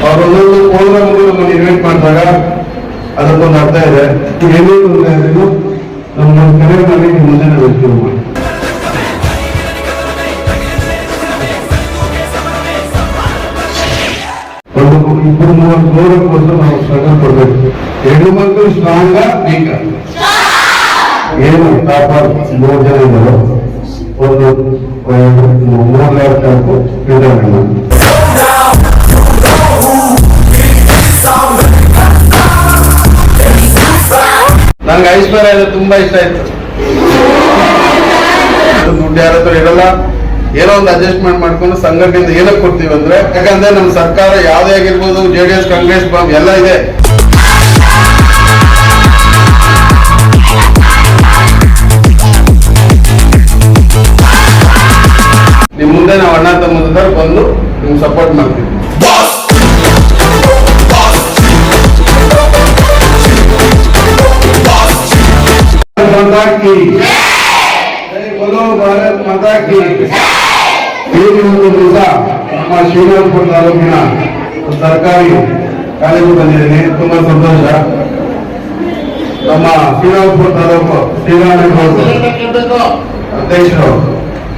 ಅವ್ರ ಒಂದೊಂದು ಪ್ರೋಗ್ರಾಮ್ಗಳು ನಮ್ಮನ್ನು ಇನ್ವೈಟ್ ಮಾಡಿದಾಗ ಅದಕ್ಕೊಂದು ಅರ್ಥ ಇದೆ ಏನೇ ತೊಂದರೆ ಆದ್ರೂ ನಮ್ಮ ಕರೆ ಮಾಡಿ ನಿಮ್ಮ ಮುಂದೆ ನಾವು ಇರ್ತೀವಿ ಮಾಡಿ ಒಂದು ಇಬ್ಬರು ಮೂವತ್ತು ನೂರಕ್ಕೋಸ್ಕರ ನಾವು ಸ್ಟ್ರಗಲ್ ಕೊಡ್ಬೇಕು ಹೆಣ್ಣು ಮಕ್ಕಳು ಏನು ಟಾಪರ್ ಮೂರು ಜನ ಇದ್ದಾರೆ ಒಂದು ಮೂರು ಲ್ಯಾಕ್ ಟಾಪ್ ನಂಗೆ ಐಶ್ವರ್ಯ ತುಂಬಾ ಇಷ್ಟ ಆಯ್ತು. ದುಡ್ಡು ಯಾರ ಹತ್ರ ಇರಲ್ಲ. ಏನೋ ಒಂದು ಅಡ್ಜಸ್ಟ್ಮೆಂಟ್ ಮಾಡ್ಕೊಂಡು ಸಂಘಟನೆಯಿಂದ ಏನಕ್ಕೆ ಕೊಡ್ತೀವಿ ಅಂದ್ರೆ, ಯಾಕಂದ್ರೆ ನಮ್ಮ ಸರ್ಕಾರ ಯಾವ್ದೇ ಆಗಿರ್ಬೋದು ಜೆ ಡಿ ಎಸ್ ಕಾಂಗ್ರೆಸ್ ಎಲ್ಲ ಇದೆ. ನಿಮ್ಮ ಮುಂದೆ ನಾವು ಅಣ್ಣ ತಮ್ಮ ಬಂದು ನಿಮ್ಗೆ ಸಪೋರ್ಟ್ ಮಾಡ್ತೀವಿ. माता की जय बोलो भारत माता की ಈ ಒಂದು ದಿವಸ ನಮ್ಮ ಶ್ರೀರಾಮ್ಪುರ ತಾಲೂಕಿನ ಸರ್ಕಾರಿ ಕಾಲೇಜು ಬಂದಿದ್ದೀನಿ ತುಂಬಾ ಸಂತೋಷ ನಮ್ಮ ಶ್ರೀರಾಮ್ಪುರ ತಾಲೂಕು ಶ್ರೀರಾಮೇಶ್ವರ ಅಧ್ಯಕ್ಷರು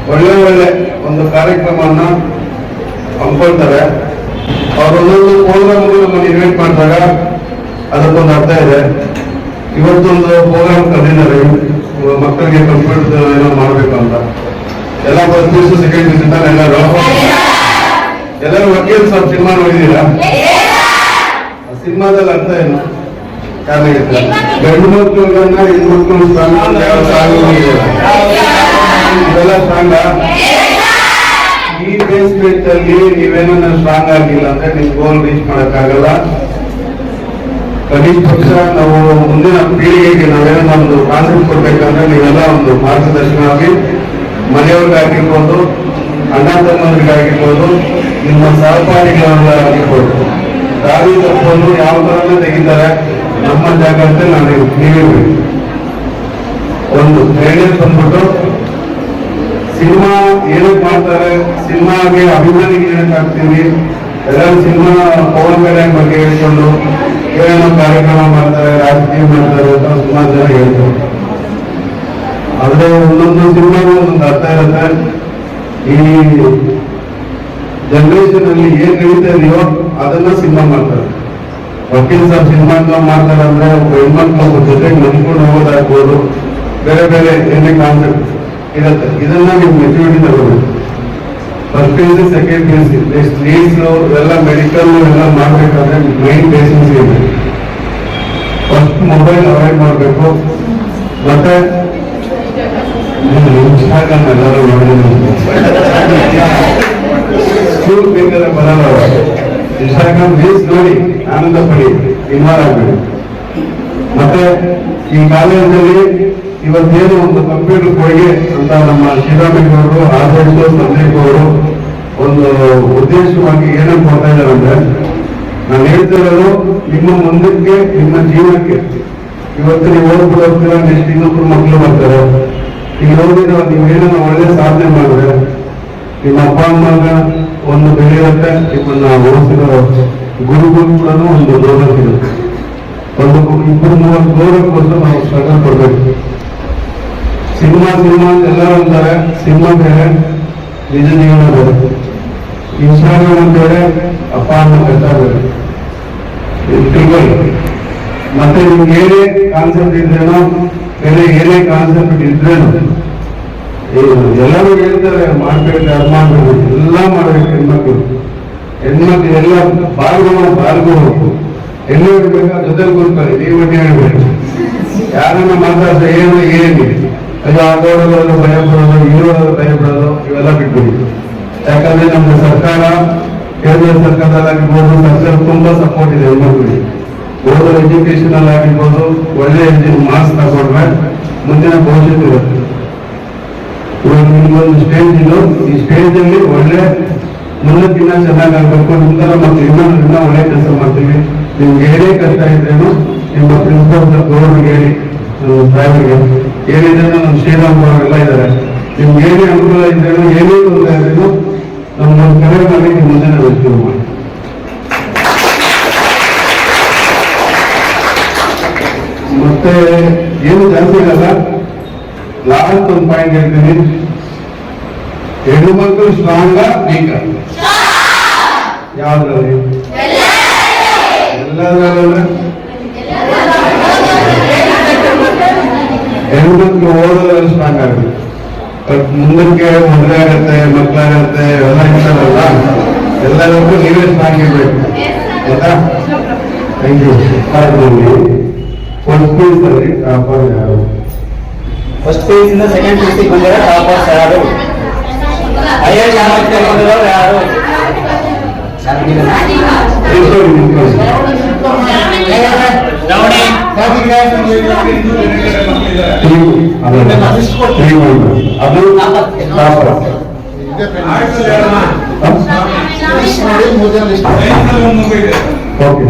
ಒಳ್ಳೆ ಒಳ್ಳೆ ಒಂದು ಕಾರ್ಯಕ್ರಮವನ್ನ ಹಮ್ಮಿಕೊಳ್ತಾರೆ ಅವ್ರ ಒಂದೊಂದು ಪ್ರೋಗ್ರಾಮ್ಗಳು ನಮ್ಮನ್ನು ಇನ್ವೈಟ್ ಮಾಡಿದಾಗ ಅದಕ್ಕೊಂದು ಅರ್ಥ ಇದೆ ಇವತ್ತೊಂದು ಪ್ರೋಗ್ರಾಮ್ ಕರೆದಿದ್ದಾರೆ ಮಕ್ಕಳಿಗೆ ಕಂಪ್ಯೂಟರ್ ಏನೋ ಮಾಡಬೇಕು ಅಂತ ಎಲ್ಲ ಫಸ್ಟ್ ದಿವಸ ಸೆಕೆಂಡ್ ದಿವಸ ಇದ್ದಾರೆ ಎಲ್ಲರೂ ಎಲ್ಲರೂ ವಕೀಲ್ ಸರ್ ಸಿನಿಮಾ ನೋಡಿದ್ದೀರಾ? ಸಿನಿಮಾದಲ್ಲಿ ಅರ್ಥ ಏನು? ಗಂಡು ಸಾಂಗ್ ಯಾವ ಸಾಂಗ್ ಇವೆಲ್ಲ ಸಾಂಗ? ಈ ಬೇಸ್ಮೆಂಟ್ ಅಲ್ಲಿ ನೀವೇನ ಸ್ಟ್ರಾಂಗ್ ಆಗಿಲ್ಲ ಅಂದ್ರೆ ನಿಮ್ ಗೋಲ್ ರೀಚ್ ಮಾಡಕ್ಕಾಗಲ್ಲ. ಕನಿಷ್ಠ ಪಕ್ಷ ನಾವು ಮುಂದಿನ ಪೀಳಿಗೆಗೆ ನಾವೇನೋ ಒಂದು ಕಾನ್ಸೆಪ್ಟ್ ಕೊಡ್ಬೇಕಂದ್ರೆ ನೀವೆಲ್ಲ ಒಂದು ಮಾರ್ಗದರ್ಶನವಾಗಿ ಆಗಿ ಮನೆಯವ್ರಿಗಾಗಿರ್ಬೋದು, ಅಣ್ಣ ತಮ್ಮಂದ್ರಿಗಾಗಿರ್ಬೋದು ನಿಮ್ಮ ಸಹಪಾಠಿಗಳಾಗಿರ್ಬೋದು, ದಾರಿ ತಪ್ಪನ್ನು ಯಾವ ಥರನೇ ತೆಗಿತಾರೆ ನಮ್ಮ ಜಾಗ್ರತೆ ನಾನು ನೀವಿರ್ಬೇಕು. ಒಂದು ಎರಡನೇ ಬಂದ್ಬಿಟ್ಟು ಸಿನಿಮಾ ಏನಕ್ಕೆ ಮಾಡ್ತಾರೆ? ಸಿನಿಮಾಗೆ ಅಭಿಮಾನಿಗೆ ಏನಕ್ಕೆ ಆಗ್ತೀವಿ ಎಲ್ಲರೂ ಸಿನಿಮಾ ಪವನ್ ಕಲ್ಯಾಣ್ ಬಗ್ಗೆ ಹೇಳ್ಕೊಂಡು ಏನೇನೋ ಕಾರ್ಯಕ್ರಮ ಮಾಡ್ತಾರೆ, ರಾಜಕೀಯ ಮಾಡ್ತಾರೆ ಅಂತ ಸುಮಾರು ಜನ ಹೇಳ್ತಾರೆ. ಆದ್ರೆ ಒಂದೊಂದು ಸಿನಿಮಾಗೂ ಒಂದೊಂದು ಅರ್ಥ ಇರುತ್ತೆ. ಈ ಜನರೇಷನ್ ಅಲ್ಲಿ ಏನ್ ನಡೀತಾ ಇದೆಯೋ ಅದನ್ನ ಸಿನಿಮಾ ಮಾಡ್ತಾರೆ. ವಕೀಲ್ ಸಾಬ್ ಸಿನಿಮಾ ಮಾಡ್ತಾರೆ ಅಂದ್ರೆ ಒಬ್ಬ ಹೆಣ್ಮಕ್ಳು ಜೊತೆಗೆ ನಂಬ್ಕೊಂಡು ಹೋಗೋದಾಗ್ಬೋದು, ಬೇರೆ ಬೇರೆ ಏನೇ ಕಾನ್ಸೆಪ್ಟ್ ಇರುತ್ತೆ. ಇದನ್ನ ನೀವು ಮೆಚುರಿಟಿ ತಗೋಬೇಕು first P C second P C next needs ಎಲ್ಲ ಮೆಡಿಕಲ್ ಎಲ್ಲ ಮಾಡಬೇಕಾದ್ರೆ ಮೈನ್ ಬೇಸಿಕ್ಸ್ ಇದೆ. ಫಸ್ಟ್ ಮೊಬೈಲ್ ಅವಾಯ್ಡ್ ಮಾಡಬೇಕು. ಮತ್ತೆ ಇನ್ಸ್ಟಾಗ್ರಾಮ್ ಎಲ್ಲರೂ ಸ್ಕೂಲ್ ಬೇಕಾದ್ರೆ ಬರಲ್ಲ ಇನ್ಸ್ಟಾಗ್ರಾಮ್ ರೀಲ್ಸ್ ನೋಡಿ ಆನಂದ ಪಡಿ ಇನ್ವಾಲ್ವ್ ಆಗಬೇಡಿ. ಮತ್ತೆ ಈ ಕಾಲೇಜಲ್ಲಿ ಇವತ್ತೇನು ಒಂದು ಕಂಪ್ಯೂಟರ್ ಕೊಡುಗೆ ಅಂತ ನಮ್ಮ ಶ್ರೀರಾಮೇಗೌಡರು ಆದರ್ಶ ಅವರು ಒಂದು ಉದ್ದೇಶವಾಗಿ ಏನಂತ ಕೊಡ್ತಾ ಇದ್ದಾರೆ ಅಂದ್ರೆ, ನಾನು ಹೇಳ್ತಿರೋದು ನಿಮ್ಮ ಮುಂದಕ್ಕೆ, ನಿಮ್ಮ ಜೀವನಕ್ಕೆ. ಇವತ್ತು ನೀವು ಓದ್ಬಿಟ್ಟು ನೆಕ್ಸ್ಟ್ ಇನ್ನೊಬ್ರು ಮಕ್ಕಳು ಬರ್ತಾರೆ. ಈಗ ಓದಿದ್ರೆ ನೀವು ಏನನ್ನ ಒಳ್ಳೆ ಸಾಧನೆ ಮಾಡಿದ್ರೆ, ನಿಮ್ಮ ಅಪ್ಪ ಅಮ್ಮಗ ಒಂದು ಬೆಳೆಯುತ್ತೆ ನಿಮ್ಮನ್ನ ಓದಿಸಿರೋ ಗುರುಗಳು ಕೂಡ ಒಂದು ಗೌರವ ಸಿಗುತ್ತೆ. ಒಂದು ಇಬ್ಬರು ಮೂವತ್ತು ಗೌರವಕ್ಕೋಸ್ಕರ ನಾವು ಸ್ಟ್ರಗಲ್ ಕೊಡ್ಬೇಕು ಸಿನಿಮಾ ಸಿನಿಮಾ ಎಲ್ಲರೂ ಅಂತಾರೆ. ಸಿನಿಮಾ ಬೇರೆ ನಿಜ ಜೀವನ ಬೇರೆ. ಇನ್ಸ್ಟಾಗ್ರಾಮ್ ಬೇರೆ ಅಪ್ಪ, ಅಮ್ಮ ಕೆಲಸ ಬೇರೆ. ಮತ್ತೆ ನಿಮ್ಗೆ ಏನೇ ಕಾನ್ಸೆಪ್ಟ್ ಇದ್ರೇನೋ, ಬೇರೆ ಏನೇ ಕಾನ್ಸೆಪ್ಟ್ ಇದ್ರೇನೋ ಎಲ್ಲರೂ ಹೇಳ್ತಾರೆ, ಮಾಡ್ಬೇಕು, ಅದು ಮಾಡ್ಬೇಕು, ಎಲ್ಲ ಮಾಡ್ಬೇಕು ಹೆಣ್ಮಕ್ಳು. ಹೆಣ್ಮಕ್ಳು ಎಲ್ಲ ಬಾಳ್ಗೋ ಹೋಗ್ಬೇಕು ಎಲ್ಲಿ ಹೇಳ್ಬೇಕು ಜೊತೆ ಕೂತ್ಕೊಳ್ಳಿ, ನೀವು ಹೇಳ್ಬೇಕು. ಯಾರನ್ನ ಮಾತಾಡ್ತಾರೆ ಏನು, ಏನಿದೆ? ಅಯ್ಯೋ ಆಗೋಡೋದು ಭಯ ಪಡೋದು ಇರುವವರು ಭಯ ಪಡೋದು ಇವೆಲ್ಲ ಬಿಟ್ಬಿಡಿ. ಯಾಕಂದ್ರೆ ನಮ್ಮ ಸರ್ಕಾರ, ಕೇಂದ್ರ ಸರ್ಕಾರದಲ್ಲಾಗಿರ್ಬೋದು ಸರ್ಕಾರ ತುಂಬಾ ಸಪೋರ್ಟ್ ಇದೆ ಹೆಣ್ಮಕ್ಳಿಗೆ ಓದೋ ಎಜುಕೇಶನ್ ಅಲ್ಲಿ ಆಗಿರ್ಬೋದು ಒಳ್ಳೆ ಮಾರ್ಕ್ಸ್ ತಗೊಂಡ್ರೆ ಮುಂದಿನ ಭವಿಷ್ಯತ್ತು ಇರುತ್ತೆ. ಇವಾಗ ನಿಮ್ಗೊಂದು ಸ್ಟೇಜ್ ಇದು. ಈ ಸ್ಟೇಜ್ ಅಲ್ಲಿ ಒಳ್ಳೆ ಮುಂದಕ್ಕಿನ್ನ ಚೆನ್ನಾಗಿ ಆಗ್ಬೇಕು ಮುಂದರ ಮತ್ತೆ ಇನ್ನೊಂದ್ರಿಂದ ಇನ್ನೂ ಒಳ್ಳೆ ಕೆಲಸ ಮಾಡ್ತೀವಿ. ನಿಮ್ಗೆ ಏನೇ ಕಷ್ಟ ಇದ್ರೇನು, ನಿಮ್ಮ ಪ್ರಿನ್ಸಿಪಲ್ ಗೌರ್ಮೆಂಟ್ ಹೇಳಿ ಸಾಹೇಬರಿಗೆ. ಏನಿದ್ರೆ ನಮ್ಮ ಶ್ರೀರಾಮ್ ಅವರೆಲ್ಲ ಇದ್ದಾರೆ ನಿಮ್ಗೆ ಏನೇ ಅನುಕೂಲ ಇದ್ದೇನೋ ಏನೇ ತೊಂದರೆ ಇದ್ರೇನು ನಮ್ಮ ಕರೆ ಮಾಡಿ ನಿಮ್ಮ ಮುಂದೆ ನಾವು ಶುರು ಮಾಡಿ ಮತ್ತೆ ಏನು ಜಾಸ್ತಿ ಇರಲ್ಲ. ಲಾಸ್ಟ್ ಒಂದು ಪಾಯಿಂಟ್ ಹೇಳ್ತೀನಿ. ಹೆಣ್ಣು ಮಕ್ಕಳು ಸ್ಟ್ರಾಂಗ ವೀಕ ಯಾವ್ದ್ರಲ್ಲಿ? ಎಲ್ಲದ್ರಲ್ಲ. ಹೆಣ್ಣು ಮಕ್ಕಳು ಓದೋದ್ರಲ್ಲಿ ಸ್ಟ್ರಾಂಗ್ ಆಗುತ್ತೆ ಬಟ್ ಮುಂದಕ್ಕೆ ಮದುವೆ ಆಗತ್ತೆ ಮಕ್ಕಳಾಗತ್ತೆ ಎಲ್ಲ ಇರ್ತಾರಲ್ಲ ಎಲ್ಲರಿಗೂ ನೀವೇ ಸ್ಟ್ರಾಂಗ್ ಇರ್ಬೇಕು ಆಯ್ತಾ ಥ್ಯಾಂಕ್ ಯು ಫಸ್ಟ್ ಪೀಸ್ ಅಲ್ಲಿ ಟಾಪರ್ ಯಾರು? ಫಸ್ಟ್ ಪೇಜ್ ಇಂದ ಸೆಕೆಂಡ್ ಪೇಜ್ ಬಂದಿರೋ ಟಾಪರ್ಸ್ ಯಾರು? ಹೈಯರ್ ರ್ಯಾಂಕ್ ತಗೊಂಡಿರೋರು ಯಾರು? ನಿಂತ್ಕೊಳ್ಳಿ, ನಿಂತ್ಕೊಳ್ಳಿ. ಟೀಮ್ ಅದಲ್ಲ. ಟೀಮ್ ಅಲ್ಲ. ಅದು ಟಾಪರ್ ಓಕೆ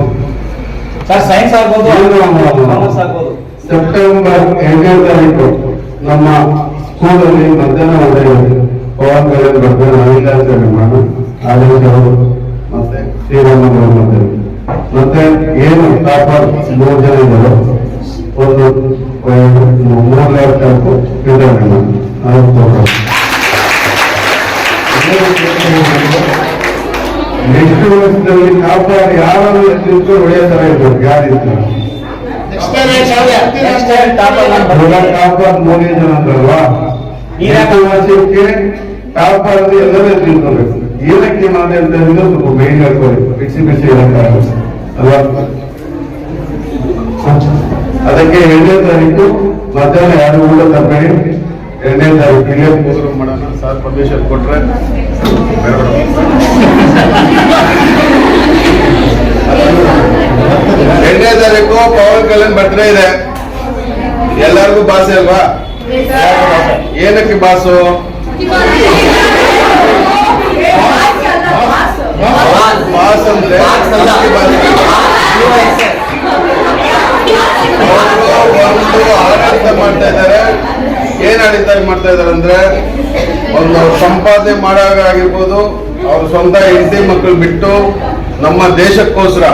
ಸರ್ ಸೈನ್ಸ್ ಆಗ್ಬೋದು ಏನು ನಮ್ಮ- ಕಾಮರ್ಸ್ ಆಗ್ಬೋದು ಸೆಪ್ಟೆಂಬರ್ ಎಂಟನೇ ತಾರೀಕು ನಮ್ಮ ಸ್ಕೂಲಲ್ಲಿ ಮಧ್ಯಾಹ್ನ ಒಂದು ಪವನ್ ಕಲ್ಯಾಣ್ ಬರ್ತಾರೆ ನಾವಿಲ್ಲಾಚರಣೆ ಮಾಡೋಣ ಆದೇಶ ಅವರು ಮತ್ತೆ ಶ್ರೀರಾಮನವರು ಮತ್ತೆ ಮತ್ತೆ ಏನು ಟಾಪರ್ ಮೂರು ಜನ ಇದ್ದಾರೆ ಒಂದು ಮೂರು ಲ್ಯಾಪ್ಟಾಪ್ ವಿತರಣೆ ಮಾಡಿ ಅದು ತಗೊಂಡು. ನೆಕ್ಸ್ಟ್ ವರ್ಷದಲ್ಲಿ ಟಾಪರ್ ಯಾರು ಎಷ್ಟು ಒಳ್ಳೆಯ ತರ ಇರ್ಬೇಕು ಯಾರು ಇರ್ತಾರೆ ನೆಕ್ಸ್ಟ್ ಟಾಪರ್ ಇವಾಗ ಟಾಪರ್ ಮೂರೇ ಜನ ಎಲ್ಲರೂ ತಿಳ್ಕೊಬೇಕು ಏನಕ್ಕೆ ಮಾಡಿದೆ ಅಂತ ಸ್ವಲ್ಪ ಮೈಂಡ್ ಹಾಕೊಳ್ಳಿ ಬಿಸಿ ಬಿಸಿ ಹೇಳಕ್ಕಾಗಲ್ಲ ಅಲ್ವಾ ಅದಕ್ಕೆ ಎರಡನೇ ತಾರೀಕು ಮಧ್ಯಾಹ್ನ ಯಾರು ಊಟ ತರಬೇಡಿ ಎರಡನೇ ತಾರೀಕು. ಇಲ್ಲೇ ಪ್ರೋಗ್ರಾಮ್ ಮಾಡೋಣ. ಸರ್ ಪರ್ಮಿಷನ್ ಕೊಟ್ರೆ ಎರಡನೇ ತಾರೀಕು ಪವನ್ ಕಲ್ಯಾಣ್ ಬರ್ತ್ಡೇ ಇದೆ. ಎಲ್ಲರಿಗೂ ಭಾಷೆ ಅಲ್ವಾ? ಏನಕ್ಕೆ ಬಾಸು? ಬಾಸ್ ಅಂದ್ರೆ ಅಕ್ಕಿ ಬಾಸ್. ಅವರು ಒಂದು ಆಡಳಿತ ಮಾಡ್ತಾ ಇದ್ದಾರೆ. ಏನ್ ಆಡಳಿತ ಮಾಡ್ತಾ ಇದ್ದಾರೆ ಅಂದ್ರೆ, ಒಂದು ಸಂಪಾದನೆ ಮಾಡುವಾಗ ಆಗಿರ್ಬೋದು, ಅವ್ರ ಸ್ವಂತ ಹೆಂಡತಿ ಮಕ್ಕಳು ಬಿಟ್ಟು ನಮ್ಮ ದೇಶಕ್ಕೋಸ್ಕರ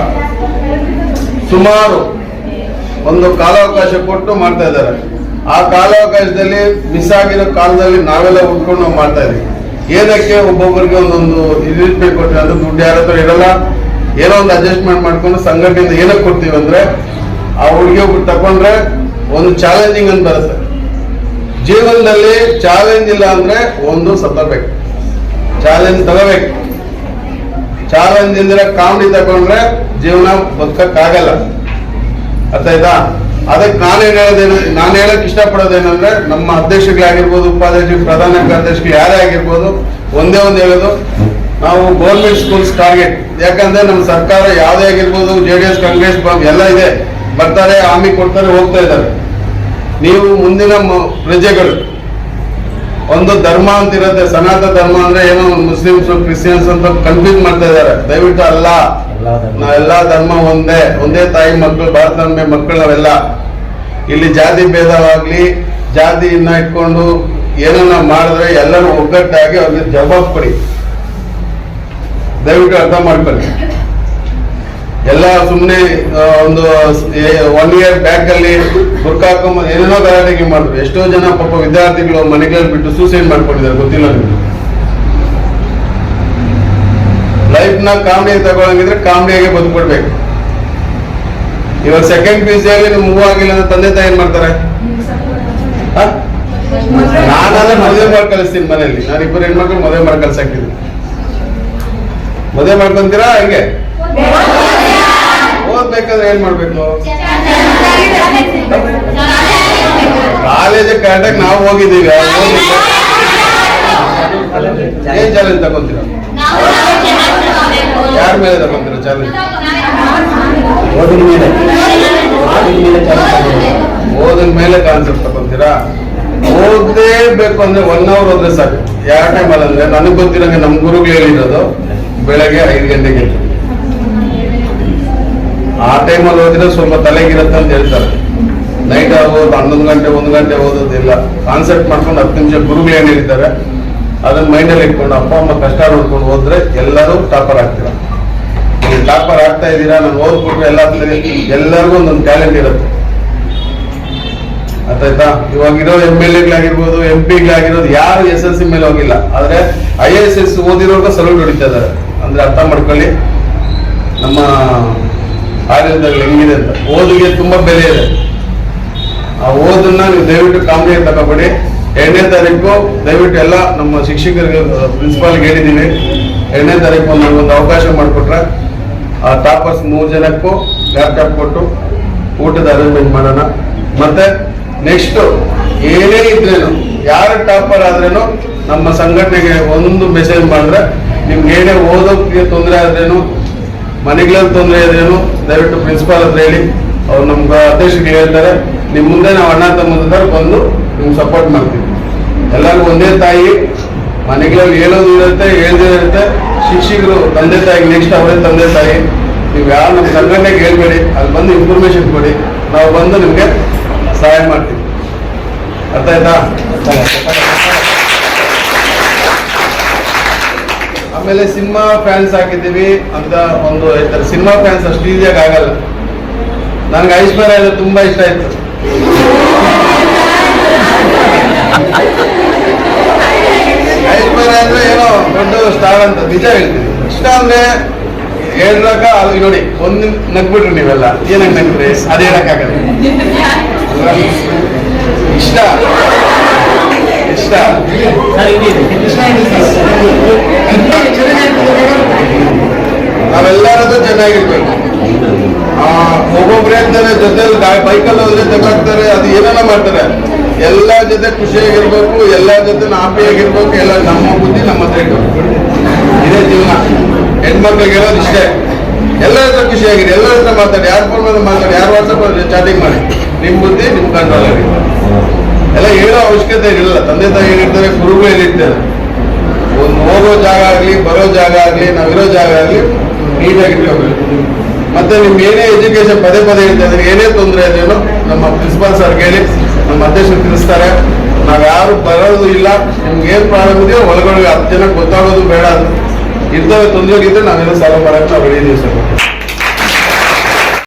ಸುಮಾರು ಒಂದು ಕಾಲಾವಕಾಶ ಕೊಟ್ಟು ಮಾಡ್ತಾ ಇದ್ದಾರೆ. ಆ ಕಾಲಾವಕಾಶದಲ್ಲಿ ಮಿಸ್ ಆಗಿರೋ ಕಾಲದಲ್ಲಿ ನಾವೆಲ್ಲ ಉಟ್ಕೊಂಡು ನಾವು ಮಾಡ್ತಾ ಇದೀವಿ ಏನಕ್ಕೆ ಒಬ್ಬೊಬ್ಬರಿಗೆ ಒಂದೊಂದು ಇದಿರ್ಬೇಕು ಅಂದ್ರೆ, ಅದು ದುಡ್ಡು ಯಾರ ಹತ್ರ ಇರಲ್ಲ. ಏನೋ ಒಂದು ಅಡ್ಜಸ್ಟ್ಮೆಂಟ್ ಮಾಡ್ಕೊಂಡು ಸಂಘಟನೆಯಿಂದ ಏನಕ್ಕೆ ಕೊಡ್ತೀವಿ ಅಂದ್ರೆ ಆ ಹುಡುಗಿ ಒಬ್ರು ತಕೊಂಡ್ರೆ ಒಂದು ಚಾಲೆಂಜಿಂಗ್ ಅಂತ ಬರುತ್ತೆ. ಜೀವನದಲ್ಲಿ ಚಾಲೆಂಜ್ ಇಲ್ಲ ಅಂದ್ರೆ ಒಂದು ಸತ್ತಬೇಕು ಚಾಲೆಂಜ್ ತಗೋಬೇಕು. ಚಾಲೆಂಜ್ ಇಂದ್ರೆ ಕಾಮಿಡಿ ತಗೊಂಡ್ರೆ ಜೀವನ ಬದುಕಕ್ಕಾಗಲ್ಲ. ಅರ್ಥ ಆಯ್ತಾ ಅದಕ್ಕೆ ನಾನೇನು ಹೇಳೋದೇನು ನಾನು ಹೇಳಕ್ ಇಷ್ಟಪಡೋದೇನಂದ್ರೆ ನಮ್ಮ ಅಧ್ಯಕ್ಷಗಳಾಗಿರ್ಬೋದು ಉಪಾಧ್ಯಕ್ಷರು ಪ್ರಧಾನ ಕಾರ್ಯದರ್ಶಿಗಳು ಯಾರೇ ಆಗಿರ್ಬೋದು, ಒಂದೇ ಒಂದು ಹೇಳೋದು. ನಾವು ಗೌರ್ಮೆಂಟ್ ಸ್ಕೂಲ್ಸ್ ಟಾರ್ಗೆಟ್ ಯಾಕಂದ್ರೆ ನಮ್ಮ ಸರ್ಕಾರ ಯಾವುದೇ ಆಗಿರ್ಬೋದು ಜೆ ಡಿ ಎಸ್ ಕಾಂಗ್ರೆಸ್ ಎಲ್ಲ ಇದೆ. ಬರ್ತಾರೆ ಆಮಿ ಕೊಡ್ತಾರೆ ಹೋಗ್ತಾ ಇದ್ದಾರೆ. ನೀವು ಮುಂದಿನ ಪ್ರಜೆಗಳು ಒಂದು ಧರ್ಮ ಅಂತ ಇರುತ್ತೆ ಸನಾತನ ಧರ್ಮ ಅಂದ್ರೆ ಏನೋ ಮುಸ್ಲಿಮ್ಸ್ ಕ್ರಿಶ್ಚಿಯನ್ಸ್ ಅಂತ ಕನ್ಫ್ಯೂಸ್ ಮಾಡ್ತಾ ಇದ್ದಾರೆ. ದಯವಿಟ್ಟು ಅಲ್ಲ. ನಾವೆಲ್ಲ ಧರ್ಮ. ಒಂದೇ ಒಂದೇ ತಾಯಿ ಮಕ್ಕಳು ಭಾರತ ಮಕ್ಕಳು ನಾವೆಲ್ಲ. ಇಲ್ಲಿ ಜಾತಿ ಭೇದವಾಗ್ಲಿ ಜಾತಿಯನ್ನ ಇಟ್ಕೊಂಡು ಏನನ್ನ ಮಾಡಿದ್ರೆ ಎಲ್ಲರೂ ಒಗ್ಗಟ್ಟಾಗಿ ಅವ್ರಿಗೆ ಜವಾಬ್ ಕೊಡಿ. ದಯವಿಟ್ಟು ಅರ್ಥ ಮಾಡ್ಕೊಳ್ಳಿ. ಎಲ್ಲ ಸುಮ್ಮನೆ ಒಂದು ಒನ್ ಇಯರ್ ಬ್ಯಾಕ್ ಅಲ್ಲಿ ಬುರ್ಕಾಕ ಏನೇನೋ ಗಲಾಟೆಗೆ ಮಾಡಿದ್ರು ಎಷ್ಟೋ ಜನ ಪಾಪ ವಿದ್ಯಾರ್ಥಿಗಳು ಮನೆಗಳಲ್ಲಿ ಬಿಟ್ಟು ಸೂಸೈಡ್ ಮಾಡ್ಕೊಂಡಿದ್ದಾರೆ, ಗೊತ್ತಿಲ್ಲ ನಿಮ್ಗೆ. ಲೈಫ್ನ ಕಾಮಿಡಿ ತಗೊಳಂಗಿದ್ರೆ ಕಾಮಿಡಿಯಾಗೆ ಬದುಕೊಡ್ಬೇಕು ಇವಾಗ ಸೆಕೆಂಡ್ ಪಿ ಸಿ ಆಗಿ ಮೂವ್ ಆಗಿಲ್ಲ ಅಂದ್ರೆ ತಂದೆ ತಾಯಿ ಏನ್ ಮಾಡ್ತಾರೆ? ನಾನಾದ್ರೆ ಮದುವೆ ಮಾಡಿ ಕಲಿಸ್ತೀನಿ ಮನೆಯಲ್ಲಿ. ನಾನು ಇಬ್ಬರು ಹೆಣ್ಮಕ್ಳು ಮದುವೆ ಮಾಡಿ ಕಳ್ಸಾಕಿದ್ದೀನಿ ಮದುವೆ ಮಾಡ್ಕೊಂತೀರಾ, ಹೆಂಗೆ? ಓದ್ಬೇಕಾದ್ರೆ ಏನ್ ಮಾಡ್ಬೇಕು ಕಾಲೇಜ್ ಕರೆಕ್ಟಾಗಿ ನಾವು ಹೋಗಿದ್ದೀವಿ. ಏನ್ ಚಾಲೆಂಜ್ ತಗೊಂತೀರ? ಯಾರ ಮೇಲೆ ತಗೊಂತೀರ ಚಾಲೆಂಜ್ ಓದಿನ ಮೇಲೆ. ಓದಿನ ಮೇಲೆ ಕಾನ್ಸೆಪ್ಟ್ ತಗೊಂತೀರಾ? ಬೇಕು ಅಂದ್ರೆ ಒನ್ ಅವರ್ ಹೋದ್ರೆ ಸಾಕು. ಯಾವ ಟೈಮಲ್ಲಿ ಅಂದ್ರೆ ನನಗೆ ಗೊತ್ತಿರಂಗೆ ನಮ್ಮ ಗುರುಗಳು ಹೇಳಿರೋದು ಬೆಳಗ್ಗೆ ಐದು ಗಂಟೆಗೆ ಟೈಮಲ್ಲಿ ಓದಿದ್ರೆ ಸ್ವಲ್ಪ ತಲೆಗಿರುತ್ತೆ ಅಂತ ಹೇಳ್ತಾರೆ. ನೈಟ್ ಆಗೋದು, ಹನ್ನೊಂದು ಗಂಟೆ, ಒಂದು ಗಂಟೆ ಓದೋದಿಲ್ಲ. ಕಾನ್ಸೆಪ್ಟ್ ಮಾಡ್ಕೊಂಡು ಹತ್ತು ನಿಮಿಷ ಗುರುಗಳು ಏನು ಹೇಳ್ತಾರೆ ಅದನ್ನ ಮೈಂಡಲ್ಲಿ ಇಟ್ಕೊಂಡು ಅಪ್ಪ, ಅಮ್ಮ ಕಷ್ಟ ನೋಡ್ಕೊಂಡು ಹೋದ್ರೆ ಎಲ್ಲರೂ ಟಾಪರ್ ಆಗ್ತೀರಾ? ನೀವು ಟಾಪರ್ ಆಗ್ತಾ ಇದ್ದೀರಾ, ನಾನು ಓದ್ಬಿಟ್ರೆ ಎಲ್ಲ ಎಲ್ಲರಿಗೂ ಒಂದೊಂದು ಟ್ಯಾಲೆಂಟ್ ಇರುತ್ತೆ. ಅರ್ಥಾಯ್ತಾ ಇವಾಗಿರೋ ಎಂ ಎಲ್ ಎಗಳಾಗಿರ್ಬೋದು ಎಂ ಪಿಗಳಾಗಿರೋದು ಯಾರು ಎಸ್ ಎಲ್ ಸಿ ಮೇಲೆ ಹೋಗಿಲ್ಲ. ಆದ್ರೆ ಐ ಎಸ್ ಎಸ್ ಓದಿರೋರ್ಗ ಸಲೂಟ್ ಹೊಡಿತಾ ಇದಾರೆ ಅಂದ್ರೆ ಅರ್ಥ ಮಾಡ್ಕೊಳ್ಳಿ. ನಮ್ಮ ಆಡಳಿತದಲ್ಲಿ ಹೆಂಗಿದೆ ಅಂತ ಓದಿಗೆ ತುಂಬಾ ಬೆಲೆ ಇದೆ. ಆ ಓದನ್ನ ನೀವು ದಯವಿಟ್ಟು ಕಾಮಿಡಿಯಾಗಿ ತಗೋಬೇಡಿ ಎರಡನೇ ತಾರೀಕು ದಯವಿಟ್ಟು ಎಲ್ಲ ನಮ್ಮ ಶಿಕ್ಷಕರಿಗೆ ಪ್ರಿನ್ಸಿಪಾಲ್ಗೆ ಹೇಳಿದ್ದೀನಿ. ಎರಡನೇ ತಾರೀಕು ಒಂದು ಅವಕಾಶ ಮಾಡಿಕೊಟ್ರೆ ಆ ಟಾಪರ್ಸ್ ಮೂರು ಜನಕ್ಕೂ ಲ್ಯಾಪ್ಟಾಪ್ ಕೊಟ್ಟು ಊಟದ ಅರೇಂಜ್ಮೆಂಟ್ ಮಾಡೋಣ. ಮತ್ತೆ ನೆಕ್ಸ್ಟ್ ಏನೇ ಇದ್ರೇನು, ಯಾರು ಟಾಪರ್ ಆದ್ರೇನು ನಮ್ಮ ಸಂಘಟನೆಗೆ ಒಂದು ಮೆಸೇಜ್ ಮಾಡಿದ್ರೆ ನಿಮ್ಗೆ ಏನೇ ಓದೋಕ್ಕೆ ತೊಂದರೆ ಆದ್ರೇನು ಮನೆಗಳಲ್ಲಿ ತೊಂದರೆ ಇದ್ರೇನು ದಯವಿಟ್ಟು ಪ್ರಿನ್ಸಿಪಾಲ್ ಹತ್ರ ಹೇಳಿ. ಅವ್ರು ನಮ್ಗೆ ಅಧ್ಯಕ್ಷರಿಗೆ ಹೇಳ್ತಾರೆ. ನಿಮ್ ಮುಂದೆ ನಾವು ಅಣ್ಣ ತಮ್ಮ ಬಂದು ನಿಮ್ಗೆ ಸಪೋರ್ಟ್ ಮಾಡ್ತೀವಿ. ಎಲ್ಲರಿಗೂ ಒಂದೇ ತಾಯಿ. ಮನೆಗಳಲ್ಲಿ ಹೇಳೋದು ಇರುತ್ತೆ, ಹೇಳ್ದೇ ಇರುತ್ತೆ. ಶಿಕ್ಷಕರು ತಂದೆ ತಾಯಿ ನೆಕ್ಸ್ಟ್ ಅವರೇ ತಂದೆ ತಾಯಿ. ನೀವು ಯಾರು ನಮ್ಮ ಸಂಘಟನೆಗೆ ಹೇಳ್ಬೇಡಿ ಅಲ್ಲಿ ಬಂದು ಇನ್ಫಾರ್ಮೇಶನ್ ಕೊಡಿ. ನಾವು ಬಂದು ನಿಮಗೆ ಸಹಾಯ ಮಾಡ್ತೀವಿ. ಅರ್ಥ ಆಯ್ತಾ? ಆಮೇಲೆ ಸಿನಿಮಾ ಫ್ಯಾನ್ಸ್ ಆಗಿದ್ದೀವಿ ಅಂತ ಒಂದು ಹೇಳ್ತಾರೆ. ಸಿನಿಮಾ ಫ್ಯಾನ್ಸ್ ಅಷ್ಟು ಈಸಿಯಾಗಿ ಆಗಲ್ಲ. ನನಗೆ ಐಶ್ವರ್ಯ ಅದು ತುಂಬಾ ಇಷ್ಟ ಆಯ್ತು. ಐಶ್ವರ್ಯ ಅಂದ್ರೆ ಏನೋ ದೊಡ್ಡ ಸ್ಟಾರ್ ಅಂತ ನಿಜ ಹೇಳ್ತೀನಿ. ಇಷ್ಟ ಅಂದ್ರೆ ಹೇಳಕ ಅಲ್ಲಿ ನೋಡಿ ಒಂದ್ ನಗ್ಬಿಟ್ರಿ ನೀವೆಲ್ಲ. ಏನಂಗ್ ನಗ್ಬಿಟ್ರಿ? ಅದ್ ಹೇಳಕ್ಕಾಗಲ್ಲ ಇಷ್ಟ. ಇಷ್ಟ. ಇಷ್ಟ. ನಾವೆಲ್ಲರದ್ದು ಚೆನ್ನಾಗಿರ್ಬೇಕು. ಆ, ಒಬ್ಬೊಬ್ರೆ ಅಂತಾರೆ ಜೊತೆ ಬೈಕಲ್ಲಿ ಹೋದ್ರೆ ತಗೊಳ್ತಾರೆ ಅದು ಏನೇನೋ ಮಾಡ್ತಾರೆ. ಎಲ್ಲ ಜೊತೆ ಖುಷಿಯಾಗಿರ್ಬೇಕು ಎಲ್ಲ ಜೊತೆ ನಾಪಿಯಾಗಿರ್ಬೇಕು ಎಲ್ಲ ನಮ್ಮ ಬುದ್ಧಿ ನಮ್ಮ ಹತ್ರ ಇದೇ ಜೀವನ. ಹೆಣ್ಮಕ್ಳಿಗೆ ಹೇಳೋದು ಇಷ್ಟೇ. ಎಲ್ಲರ ಹತ್ರ ಖುಷಿಯಾಗಿರಿ ಎಲ್ಲರ ಹತ್ರ ಮಾತಾಡಿ ಯಾರ ಫೋನ್ ಮೇಲೆ ಮಾತಾಡಿ ಯಾರು ವಾಟ್ಸಪ್ ಚಾಟಿಂಗ್ ಮಾಡಿ. ನಿಮ್ ಬುದ್ಧಿ ನಿಮ್ ಕಂಟ್ರೋಲ್ ಆಗಿ ಎಲ್ಲ ಹೇಳೋ ಅವಶ್ಯಕತೆ ಇರಲಿಲ್ಲ. ತಂದೆ ತಾಯಿ ಏನಿರ್ತಾರೆ ಗುರುಗಳು ಏನಿರ್ತಾರೆ ಒಂದು ಹೋಗೋ ಜಾಗ ಆಗಲಿ ಬರೋ ಜಾಗ ಆಗಲಿ ನಾವಿರೋ ಜಾಗ ಆಗ್ಲಿ ನೀಟಾಗಿ ಇಟ್ಕೋಬೇಕು ಮತ್ತೆ ನಿಮ್ಗೆ ಏನೇ ಎಜುಕೇಶನ್ ಪದೇ ಪದೇ ಹೇಳ್ತಾ ಏನೇ ತೊಂದರೆ ಇದೆಯೋ ನಮ್ಮ ಪ್ರಿನ್ಸಿಪಾಲ್ ಸರ್ ಹೇಳಿ, ನಮ್ಮ ಅಧ್ಯಕ್ಷರು ತಿಳಿಸ್ತಾರೆ. ನಾವು ಯಾರು ಬರೋದು ಇಲ್ಲ, ನಿಮ್ಗೆ ಏನ್ ಪ್ರಾಬ್ಲಮ್ ಇದೆಯೋ ಒಳಗಡೆ ಹತ್ತು ಜನ ಗೊತ್ತಾಗೋದು ಬೇಡ ಅಂತ ತೊಂದರೆ ಇದ್ರೆ ನಾವೆಲ್ಲ ಸಾಲ ಮಾಡಕ್ಕೆ ನಾವು ರೆಡಿ ಸರ್